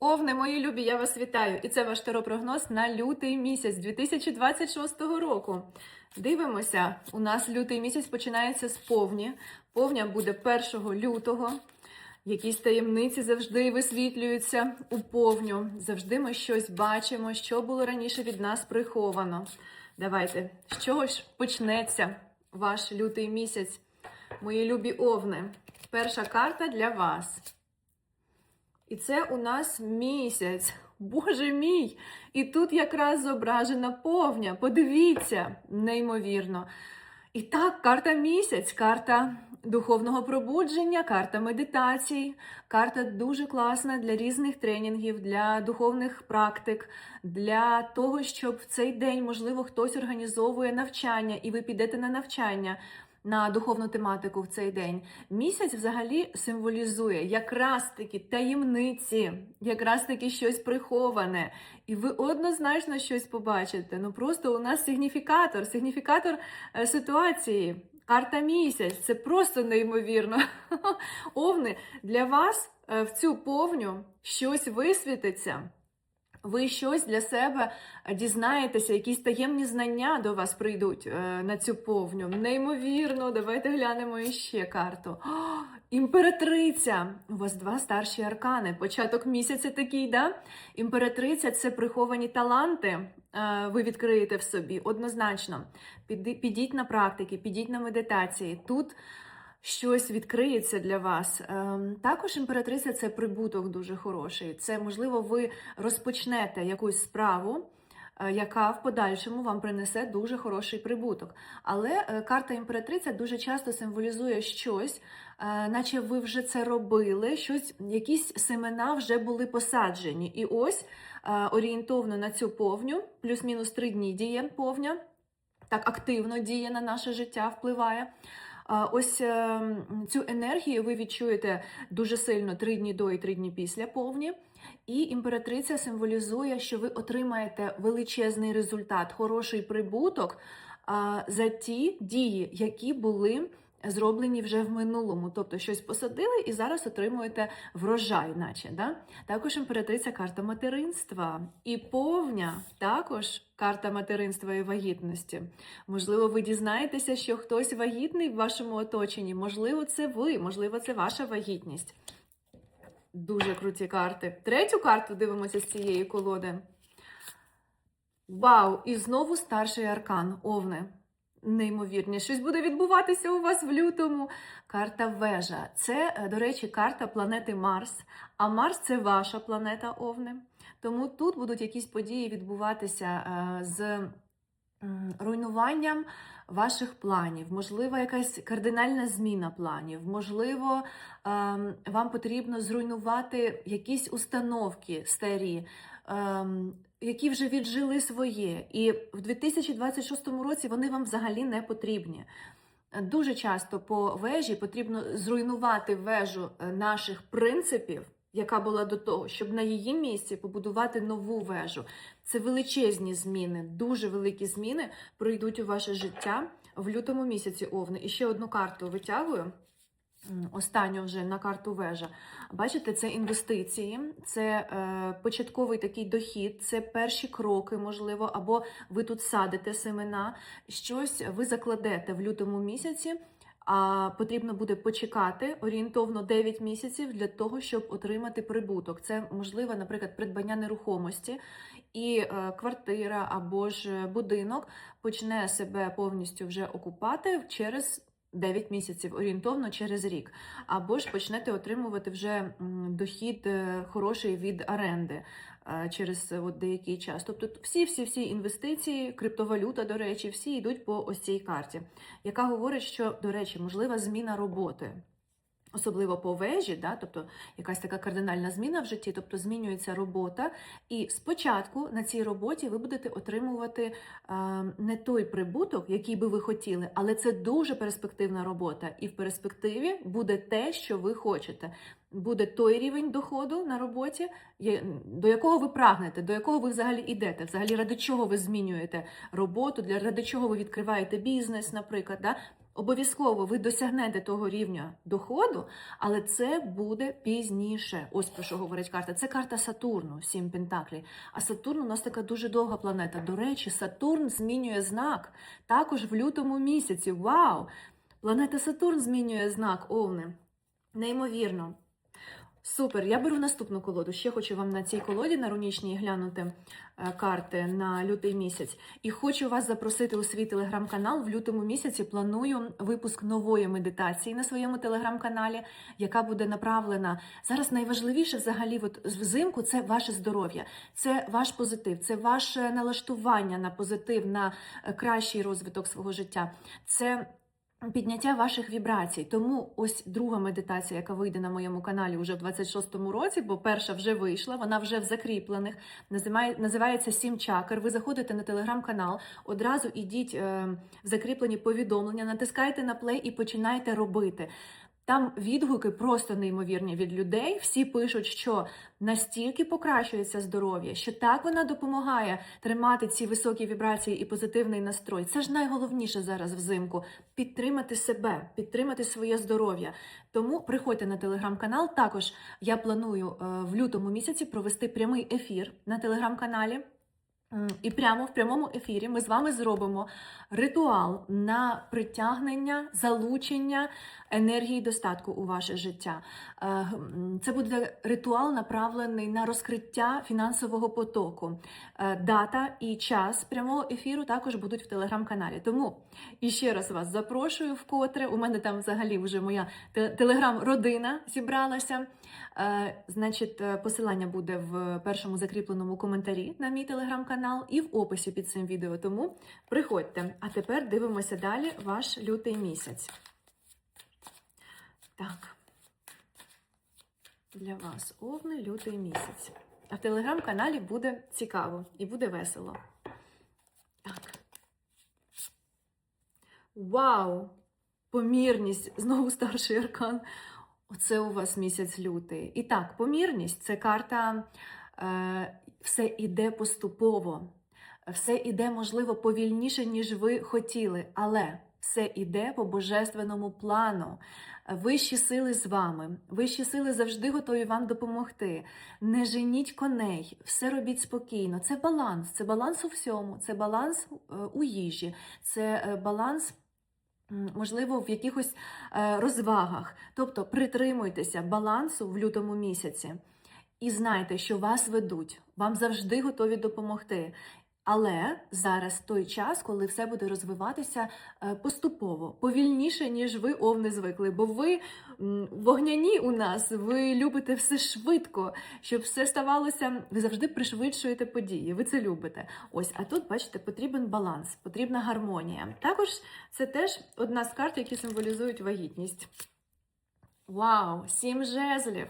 Овни, мої любі, я вас вітаю! І це ваш теропрогноз на лютий місяць 2026 року. Дивимося, у нас лютий місяць починається з повні. Повня буде 1 лютого. Якісь таємниці завжди висвітлюються у повню. Завжди ми щось бачимо, що було раніше від нас приховано. Давайте, з чого ж почнеться ваш лютий місяць, мої любі овни? Перша карта для вас. І це у нас місяць. Боже мій! І тут якраз зображена повня. Подивіться, неймовірно. І так, карта місяць, карта духовного пробудження, карта медитацій, карта дуже класна для різних тренінгів, для духовних практик, для того, щоб в цей день, можливо, хтось організовує навчання, і ви підете на навчання на духовну тематику в цей день. Місяць взагалі символізує якраз таки таємниці, якраз таки щось приховане. І ви однозначно щось побачите. Ну просто у нас сигніфікатор, сигніфікатор е, ситуації. Карта місяць, це просто неймовірно. Овни, для вас е, в цю повню щось висвітиться. Ви щось для себе дізнаєтеся, якісь таємні знання до вас прийдуть е, на цю повню. Неймовірно, давайте глянемо іще карту. О, імператриця! У вас два старші аркани. Початок місяця такий, да? Імператриця це приховані таланти. е, Ви відкриєте в собі однозначно. Підіть на практики, підіть на медитації. Тут щось відкриється для вас. Ем, Також імператриця це прибуток дуже хороший. Це можливо, ви розпочнете якусь справу. е, Яка в подальшому вам принесе дуже хороший прибуток. Але е, карта імператриця дуже часто символізує щось, е, наче ви вже це робили, щось, якісь семена вже були посаджені. І ось орієнтовно на цю повню, плюс-мінус три дні діє повня, так активно діє на наше життя, впливає. Ось е, цю енергію ви відчуєте дуже сильно три дні до і три дні після повні. І імператриця символізує, що ви отримаєте величезний результат, хороший прибуток за ті дії, які були зроблені вже в минулому. Тобто щось посадили і зараз отримуєте врожай, наче. Да? Також імператриця карта материнства. І повня також карта материнства і вагітності. Можливо, ви дізнаєтеся, що хтось вагітний в вашому оточенні. Можливо, це ви, можливо, це ваша вагітність. Дуже круті карти. Третю карту дивимося з цієї колоди. Вау! І знову старший аркан Овни. Неймовірні, щось буде відбуватися у вас в лютому. Карта вежа. Це, е, до речі, карта планети Марс. А Марс це ваша планета Овни. Тому тут будуть якісь події відбуватися е, з руйнуванням ваших планів, можливо, якась кардинальна зміна планів, можливо, ем, вам потрібно зруйнувати якісь установки старі. Які вже віджили своє, і в 2026 році вони вам взагалі не потрібні. Дуже часто по вежі потрібно зруйнувати вежу е, наших принципів, яка була до того, щоб на її місці побудувати нову вежу. Це величезні зміни, дуже великі зміни прийдуть у ваше життя в лютому місяці овни. І ще одну карту витягую. Останню вже на карту вежа. Бачите, це інвестиції, це е, початковий такий дохід, це перші кроки, можливо, або ви тут садите семена, щось ви закладете в лютому місяці. А потрібно буде почекати орієнтовно 9 місяців для того, щоб отримати прибуток. Це можливо, наприклад, придбання нерухомості, і е, квартира або ж будинок почне себе повністю вже окупати через 9 місяців, орієнтовно через рік. Або ж почнете отримувати вже дохід е, хороший від оренди е, через е, от деякий час. Тобто всі-всі-всі інвестиції, криптовалюта, до речі, всі йдуть по ось цій карті, яка говорить, що, до речі, можлива зміна роботи. Особливо по вежі, да, тобто якась така кардинальна зміна в житті, тобто змінюється робота, і спочатку на цій роботі ви будете отримувати е, не той прибуток, який би ви хотіли, але це дуже перспективна робота. І в перспективі буде те, що ви хочете. Буде той рівень доходу на роботі, до якого ви прагнете, до якого ви взагалі йдете, взагалі ради чого ви змінюєте роботу, для ради чого ви відкриваєте бізнес, наприклад. Да? Обов'язково ви досягнете того рівня доходу, але це буде пізніше. Ось про що говорить карта. Це карта Сатурну, сім пентаклей. А Сатурн у нас така дуже довга планета. До речі, Сатурн змінює знак також в лютому місяці. Вау! Планета Сатурн змінює знак Овни. Неймовірно. Супер, я беру наступну колоду. Ще хочу вам на цій колоді на рунічній глянути е, карти на лютий місяць. І хочу вас запросити у свій телеграм-канал. В лютому місяці планую випуск нової медитації на своєму телеграм-каналі, яка буде направлена зараз. Найважливіше взагалі, от взимку це ваше здоров'я, це ваш позитив, це ваше налаштування на позитив, на е, кращий розвиток свого життя. Це Підняття ваших вібрацій. Тому ось друга медитація, яка вийде на моєму каналі вже в 26-му році, бо перша вже вийшла, вона вже в закріплених. Називає, називається Сім чакр. Ви заходите на телеграм-канал, одразу ідіть е, в закріплені повідомлення, натискайте на плей і починайте робити. Там відгуки просто неймовірні від людей. Всі пишуть, що настільки покращується здоров'я, що так вона допомагає тримати ці високі вібрації і позитивний настрой. Це ж найголовніше зараз взимку підтримати себе, підтримати своє здоров'я. Тому приходьте на телеграм-канал. Також я планую е, в лютому місяці провести прямий ефір на телеграм-каналі. І прямо в прямому ефірі ми з вами зробимо ритуал на притягнення, залучення енергії достатку у ваше життя. Е, Це буде ритуал, направлений на розкриття фінансового потоку. Е, Дата і час прямого ефіру також будуть в телеграм-каналі. Тому і ще раз вас запрошую вкотре. У мене там взагалі вже моя телеграм-родина зібралася. Е, Значить, посилання буде в першому закріпленому коментарі на мій телеграм-канал і в описі під цим відео. Тому приходьте. А тепер дивимося далі ваш лютий місяць. Так. Для вас овни лютий місяць. А в телеграм-каналі буде цікаво і буде весело. Так. Вау! Помірність! Знову старший аркан. Оце у вас місяць лютий. І так, помірність це карта е, все іде поступово, все іде, можливо, повільніше, ніж ви хотіли, але все іде по божественному плану. Вищі сили з вами, вищі сили завжди готові вам допомогти. Не женіть коней, все робіть спокійно. Це баланс, це баланс у всьому, це баланс е, у їжі, це е, баланс. Можливо, в якихось е, розвагах. Тобто притримуйтеся балансу в лютому місяці і знайте, що вас ведуть, вам завжди готові допомогти. Але зараз той час, коли все буде розвиватися е, поступово, повільніше, ніж ви овни звикли. Бо ви вогняні у нас, ви любите все швидко, щоб все ставалося. Ви завжди пришвидшуєте події. Ви це любите. Ось, а тут, бачите, потрібен баланс, потрібна гармонія. Також це теж одна з карт, які символізують вагітність. Вау! Сім жезлів!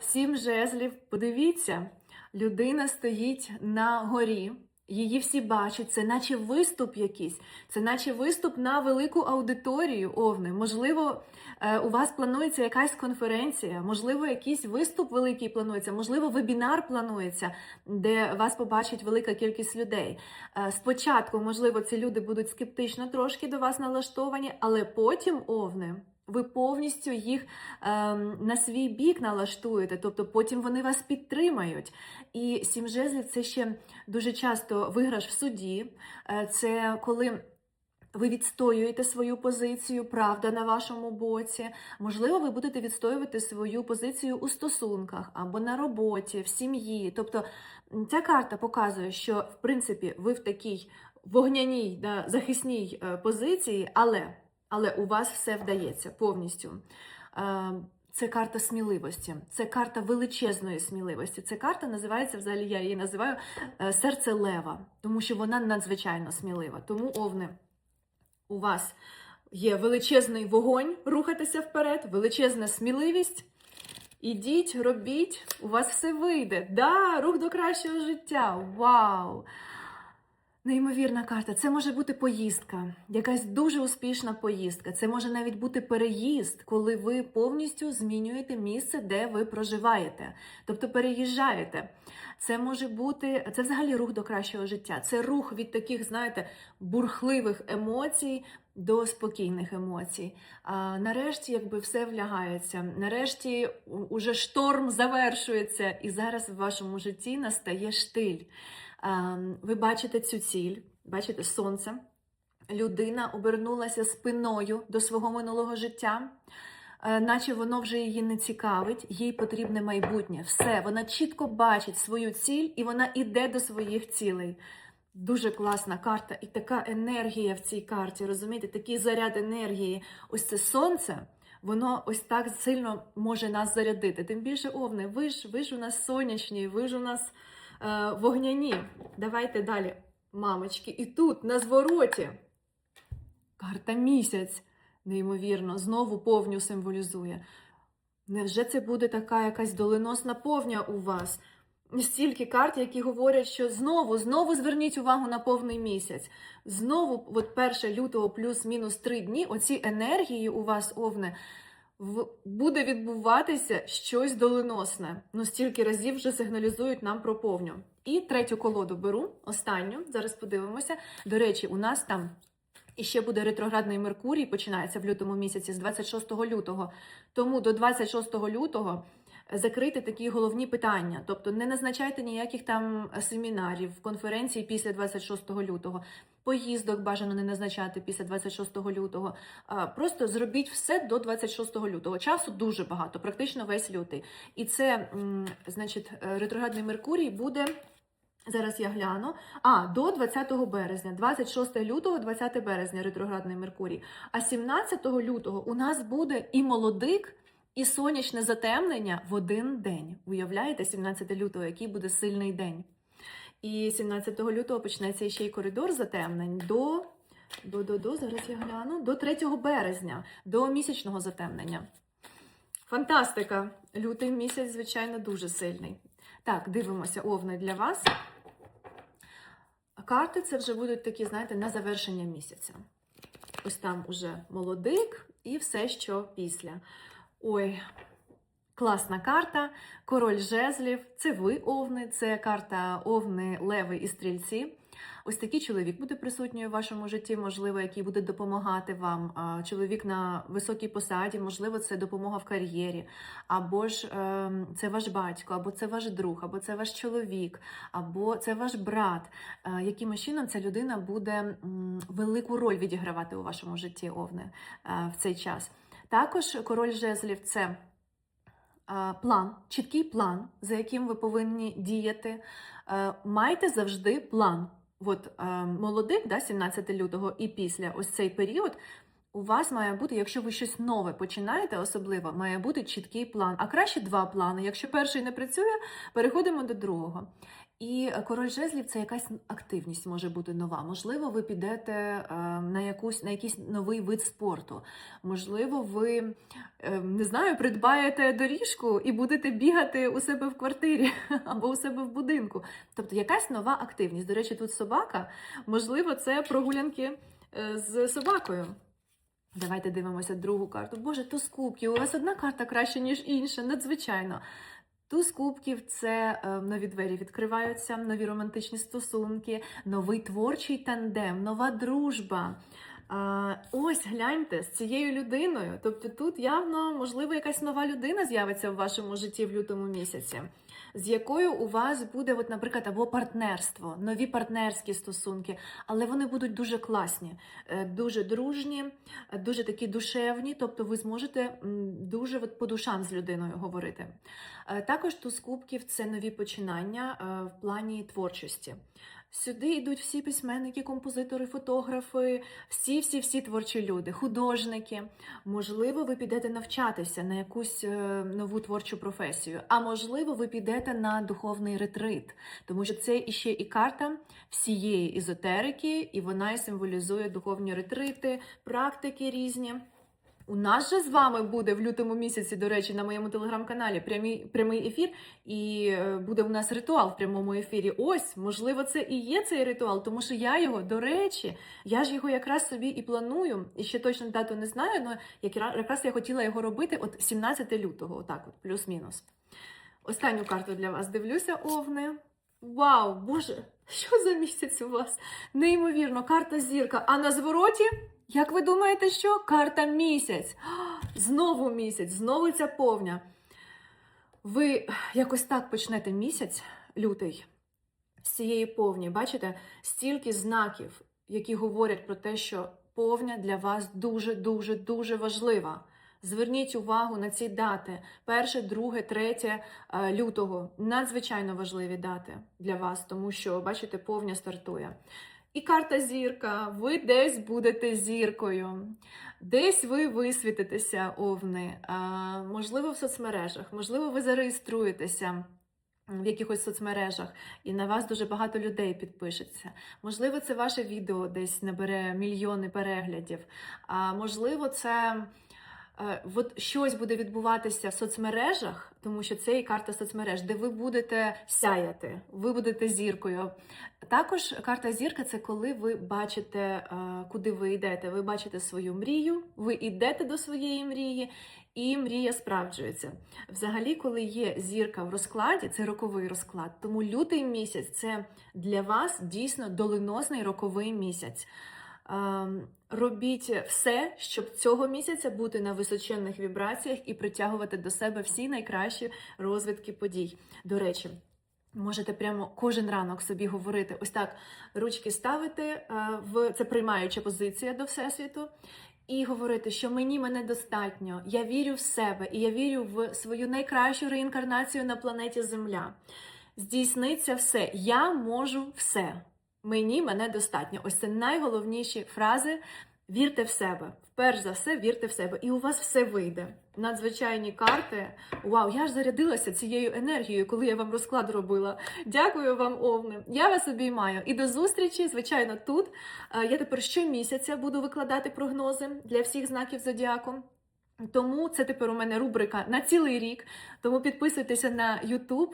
Сім жезлів. Подивіться, людина стоїть на горі. Її всі бачать, це наче виступ якийсь, це наче виступ на велику аудиторію овни. Можливо, е, у вас планується якась конференція, можливо, якийсь виступ великий планується, можливо, вебінар планується, де вас побачить велика кількість людей. Е, Спочатку, можливо, ці люди будуть скептично трошки до вас налаштовані, але потім овни. Ви повністю їх ем, на свій бік налаштуєте, тобто потім вони вас підтримають. І сім жезлів це ще дуже часто виграш в суді. Е, Це коли ви відстоюєте свою позицію, правда на вашому боці. Можливо, ви будете відстоювати свою позицію у стосунках або на роботі, в сім'ї. Тобто ця карта показує, що в принципі ви в такій вогняній да, захисній е, позиції, але, але у вас все вдається повністю. Е, Це карта сміливості, це карта величезної сміливості. Це карта називається взагалі, я її називаю е, серце лева, тому що вона надзвичайно смілива. Тому овни у вас є величезний вогонь рухатися вперед, величезна сміливість. Ідіть, робіть, у вас все вийде. Да, рух до кращого життя. Вау! Неймовірна карта. Це може бути поїздка, якась дуже успішна поїздка. Це може навіть бути переїзд, коли ви повністю змінюєте місце, де ви проживаєте, тобто переїжджаєте. Це може бути, це взагалі рух до кращого життя. Це рух від таких, знаєте, бурхливих емоцій до спокійних емоцій. А, нарешті, якби все влягається. Нарешті уже шторм завершується, і зараз в вашому житті настає штиль. А, ви бачите цю ціль, бачите сонце. Людина обернулася спиною до свого минулого життя, е, наче воно вже її не цікавить, їй потрібне майбутнє. Все, вона чітко бачить свою ціль і вона іде до своїх цілей. Дуже класна карта, і така енергія в цій карті, розумієте, такий заряд енергії. Ось це сонце, воно ось так сильно може нас зарядити. Тим більше, овни, ви ж, ви ж у нас сонячні, ви ж у нас вогняні. Давайте далі, мамочки. І тут, на звороті, карта місяць, неймовірно, знову повню символізує. Невже це буде така якась доленосна повня у вас? Стільки карт, які говорять, що знову, знову зверніть увагу на повний місяць. Знову, от 1 лютого плюс-мінус 3 дні, оці енергії у вас, овне, буде відбуватися щось доленосне. Ну, стільки разів вже сигналізують нам про повню. І третю колоду беру, останню, зараз подивимося. До речі, у нас там і ще буде ретроградний Меркурій, починається в лютому місяці з 26 лютого. Тому до 26 лютого закрити такі головні питання. Тобто не назначайте ніяких там семінарів, конференцій після 26 лютого. Поїздок бажано не назначати після 26 лютого. Просто зробіть все до 26 лютого. Часу дуже багато, практично весь лютий. І це, значить, е, ретроградний Меркурій буде. Зараз я гляну. А, до 20 березня, 26 лютого, 20 березня ретроградний Меркурій. А 17 лютого у нас буде і молодик, і сонячне затемнення в один день. Уявляєте, 17 лютого, який буде сильний день. І 17 лютого почнеться ще й коридор затемнень до, до, до, до зараз я гляну, до 3 березня, до місячного затемнення. Фантастика! Лютий місяць, звичайно, дуже сильний. Так, дивимося овни для вас. Карти це вже будуть такі, знаєте, на завершення місяця. Ось там уже молодик і все, що після. Ой, класна карта. Король жезлів. Це ви, овни, це карта овни, леви і стрільці. Ось такий чоловік буде присутній у вашому житті, можливо, який буде допомагати вам. Чоловік на високій посаді, можливо, це допомога в кар'єрі, або ж ем, це ваш батько, або це ваш друг, або це ваш чоловік, або це ваш брат. Е, Якимось чином ця людина буде велику роль відігравати у вашому житті, овне, е, в цей час. Також король жезлів це план, чіткий план, за яким ви повинні діяти. Майте завжди план. От молодик, да, 17 лютого, і після ось цей період. У вас має бути, якщо ви щось нове починаєте, особливо, має бути чіткий план. А краще два плани. Якщо перший не працює, переходимо до другого. І е, король жезлів це якась активність може бути нова. Можливо, ви підете е, на якусь на якийсь новий вид спорту. Можливо, ви е, не знаю, придбаєте доріжку і будете бігати у себе в квартирі або у себе в будинку. Тобто якась нова активність. До речі, тут собака. Можливо, це прогулянки з собакою. Давайте дивимося другу карту. Боже, туз кубків. У вас одна карта краще, ніж інша, надзвичайно. Туз кубків це е, нові двері відкриваються, нові романтичні стосунки, новий творчий тандем, нова дружба. А, ось гляньте з цією людиною. Тобто тут явно, можливо, якась нова людина з'явиться в вашому житті в лютому місяці, з якою у вас буде, от, наприклад, або партнерство, нові партнерські стосунки, але вони будуть дуже класні, е, дуже дружні, е, дуже такі душевні. Тобто ви зможете дуже от, по душам з людиною говорити. Е, Також туз кубків це нові починання в плані творчості. Сюди йдуть всі письменники, композитори, фотографи, всі, всі, всі творчі люди, художники. Можливо, ви підете навчатися на якусь е, нову творчу професію, а можливо, ви підете на духовний ретрит, тому що це іще і карта всієї езотерики, і вона і символізує духовні ретрити, практики різні. У нас же з вами буде в лютому місяці, до речі, на моєму телеграм-каналі прямий, прямий ефір, і е, буде у нас ритуал в прямому ефірі. Ось, можливо, це і є цей ритуал, тому що я його, до речі, я ж його якраз собі і планую, і ще точно дату не знаю, але якраз я хотіла його робити от 17 лютого, отак от, плюс-мінус. Останню карту для вас дивлюся, овни. Вау, Боже, що за місяць у вас? Неймовірно, карта зірка. А на звороті Як ви думаєте, що? Карта місяць. Знову місяць, знову ця повня. Ви якось так почнете місяць, лютий, з цієї повні. Бачите, стільки знаків, які говорять про те, що повня для вас дуже, дуже, важлива. Зверніть увагу на ці дати: 1, 2, 3 е, лютого. Надзвичайно важливі дати для вас, тому що, бачите, повня стартує. І карта зірка. Ви десь будете зіркою. Десь ви висвітитеся, овни, можливо, в соцмережах, можливо, ви зареєструєтеся в якихось соцмережах, і на вас дуже багато людей підпишеться. Можливо, це ваше відео десь набере мільйони переглядів. А можливо, це от щось буде відбуватися в соцмережах, тому що це і карта соцмереж, де ви будете сяяти, ви будете зіркою. Також карта зірка це коли ви бачите, е, куди ви йдете. Ви бачите свою мрію, ви йдете до своєї мрії, і мрія справджується. Взагалі, коли є зірка в розкладі, це роковий розклад. Тому лютий місяць це для вас дійсно доленосний роковий місяць. Ем, Робіть все, щоб цього місяця бути на височенних вібраціях і притягувати до себе всі найкращі розвитки подій. До речі. Можете прямо кожен ранок собі говорити, ось так ручки ставити е, в це приймаюча позиція до всесвіту, і говорити, що мені мене достатньо, я вірю в себе і я вірю в свою найкращу реінкарнацію на планеті Земля. Здійсниться все. Я можу все. Мені мене достатньо. Ось це найголовніші фрази. Вірте в себе. Перш за все, вірте в себе, і у вас все вийде. Надзвичайні карти. Вау, я ж зарядилася цією енергією, коли я вам розклад робила. Дякую вам, Овни. Я вас обіймаю. І до зустрічі, звичайно, тут. Е, Я тепер щомісяця буду викладати прогнози для всіх знаків зодіаку. Тому це тепер у мене рубрика на цілий рік. Тому підписуйтеся на YouTube,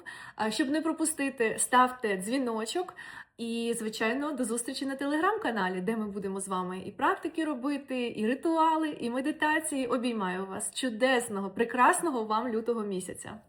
щоб не пропустити, ставте дзвіночок. І, звичайно, до зустрічі на телеграм-каналі, де ми будемо з вами і практики робити, і ритуали, і медитації. Обіймаю вас чудесного, прекрасного вам лютого місяця.